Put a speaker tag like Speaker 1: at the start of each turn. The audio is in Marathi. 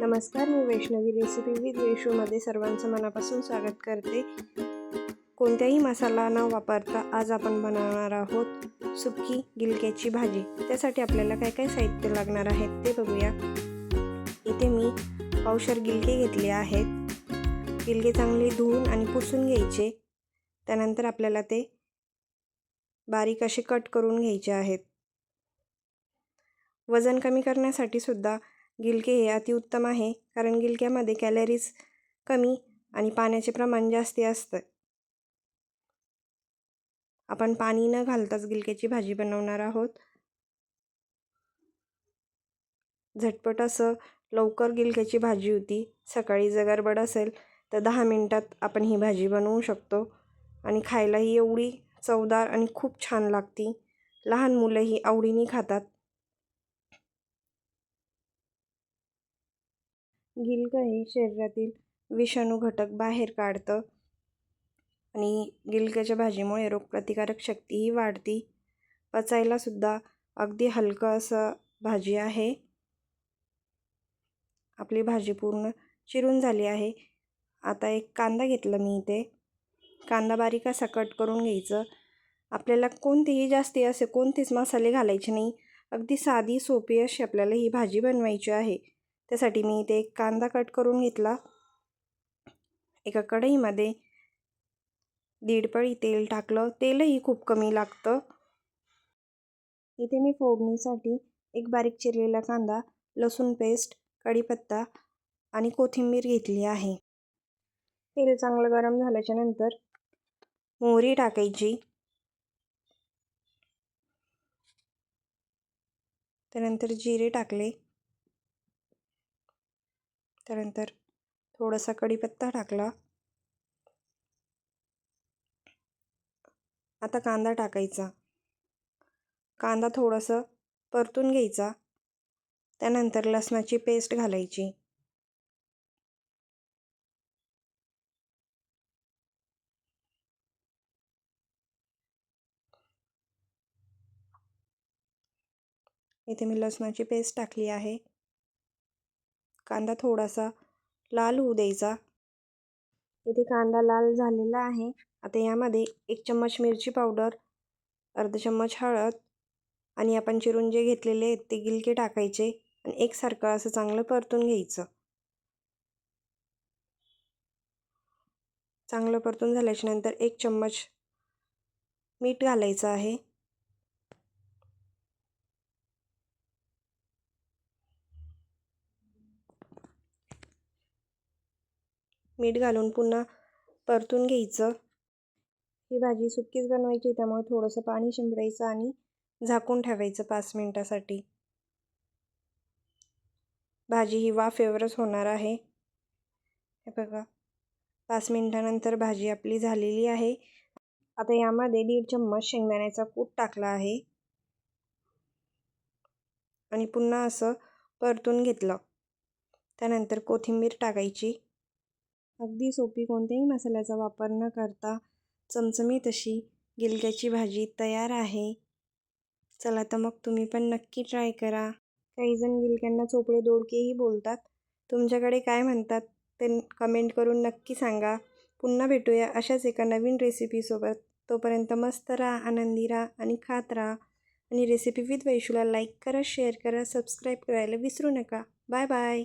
Speaker 1: नमस्कार मी वैष्णवी रेसिपी विथ वेशूमध्ये सर्वांचं मनापासून स्वागत करते. कोणत्याही मसाला न वापरता आज आपण बनवणार आहोत सुकी गिलक्याची भाजी. त्यासाठी आपल्याला काय काय साहित्य लागणार आहेत ते बघूया. इथे मी पावशर गिलके घेतले आहेत. गिलके चांगले धुवून आणि पुसून घ्यायचे. त्यानंतर आपल्याला ते बारीक असे कट करून घ्यायचे आहेत. वजन कमी करण्यासाठी सुद्धा गिलके हे अतिउत्तम आहे कारण गिलक्यामध्ये कॅलरीज कमी आणि पाण्याचे प्रमाण जास्ती असतं. आपण पाणी न घालताच गिलक्याची भाजी बनवणार आहोत. झटपट असं लवकर गिलक्याची भाजी होती सकाळी जर असेल तर दहा मिनटात आपण ही भाजी बनवू शकतो आणि खायलाही एवढी चवदार आणि खूप छान लागती. लहान मुलंही आवडीने खातात. गिलकं शरीरातील विषाणू घटक बाहेर काढतं. आणि गिलक्याच्या भाजीमुळे रोगप्रतिकारक शक्तीही वाढती. पचायलासुद्धा अगदी हलकं असं भाजी आहे. आपली भाजी पूर्ण चिरून झाली आहे. आता एक कांदा घेतला मी इथे. कांदा बारीक असा कट करून घ्यायचं. आपल्याला कोणतीही जास्ती असे कोणतेच मसाले घालायचे नाही. अगदी साधी सोपी अशी आपल्याला ही भाजी बनवायची आहे. त्यासाठी मी इथे एक कांदा कट करून घेतला. एका कढईमध्ये दीडपळी तेल टाकलं. तेलही खूप कमी लागतं. इथे मी फोडणीसाठी एक बारीक चिरलेला कांदा लसूण पेस्ट कढीपत्ता आणि कोथिंबीर घेतली आहे. तेल चांगलं गरम झाल्याच्यानंतर मोहरी टाकायची. त्यानंतर जिरे टाकले. त्यानंतर थोडासा कढीपत्ता टाकला. आता कांदा टाकायचा. कांदा थोडंसं परतून घ्यायचा. त्यानंतर लसणाची पेस्ट घालायची. इथे मी लसणाची पेस्ट टाकली आहे. कांदा थोडासा लाल होऊ द्यायचा. इथे कांदा लाल झालेला आहे. आता यामध्ये एक चम्मच मिरची पावडर अर्धा चम्मच हळद आणि आपण चिरून जे घेतलेले आहेत ते गिलके टाकायचे आणि एकसारखं असं चांगलं परतून घ्यायचं. चांगलं परतून झाल्याच्यानंतर एक चम्मच मीठ घालायचं आहे. मीठ घालून पुन्हा परतून घ्यायचं. ही भाजी सुक्कीच बनवायची त्यामुळे थोडंसं पाणी शिंपडायचं आणि झाकून ठेवायचं पाच मिनटासाठी. भाजी ही वाफेवरच होणार आहे. हे बघा पाच मिनटानंतर भाजी आपली झालेली आहे. आता यामध्ये दीड चम्मच शेंगदाण्याचा कूट टाकला आहे. आणि पुन्हा असं परतून घेतलं. त्यानंतर कोथिंबीर टाकायची. अगदी सोपी कोणत्याही मसाल्याचा वापर न करता चमचमीत अशी गिलक्याची भाजी तयार आहे. चला तर मग तुम्ही पण नक्की ट्राय करा. काहीजण गिलक्यांना चोपडे दोडकेही बोलतात. तुमच्याकडे काय म्हणतात ते कमेंट करून नक्की सांगा. पुन्हा भेटूया अशाच एका नवीन रेसिपीसोबत तोपर्यंत मस्त राहा आनंदी राहा आणि खात राहा. आणि रेसिपी विथ वैशूला लाईक करा शेअर करा सबस्क्राईब करायला विसरू नका. Bye bye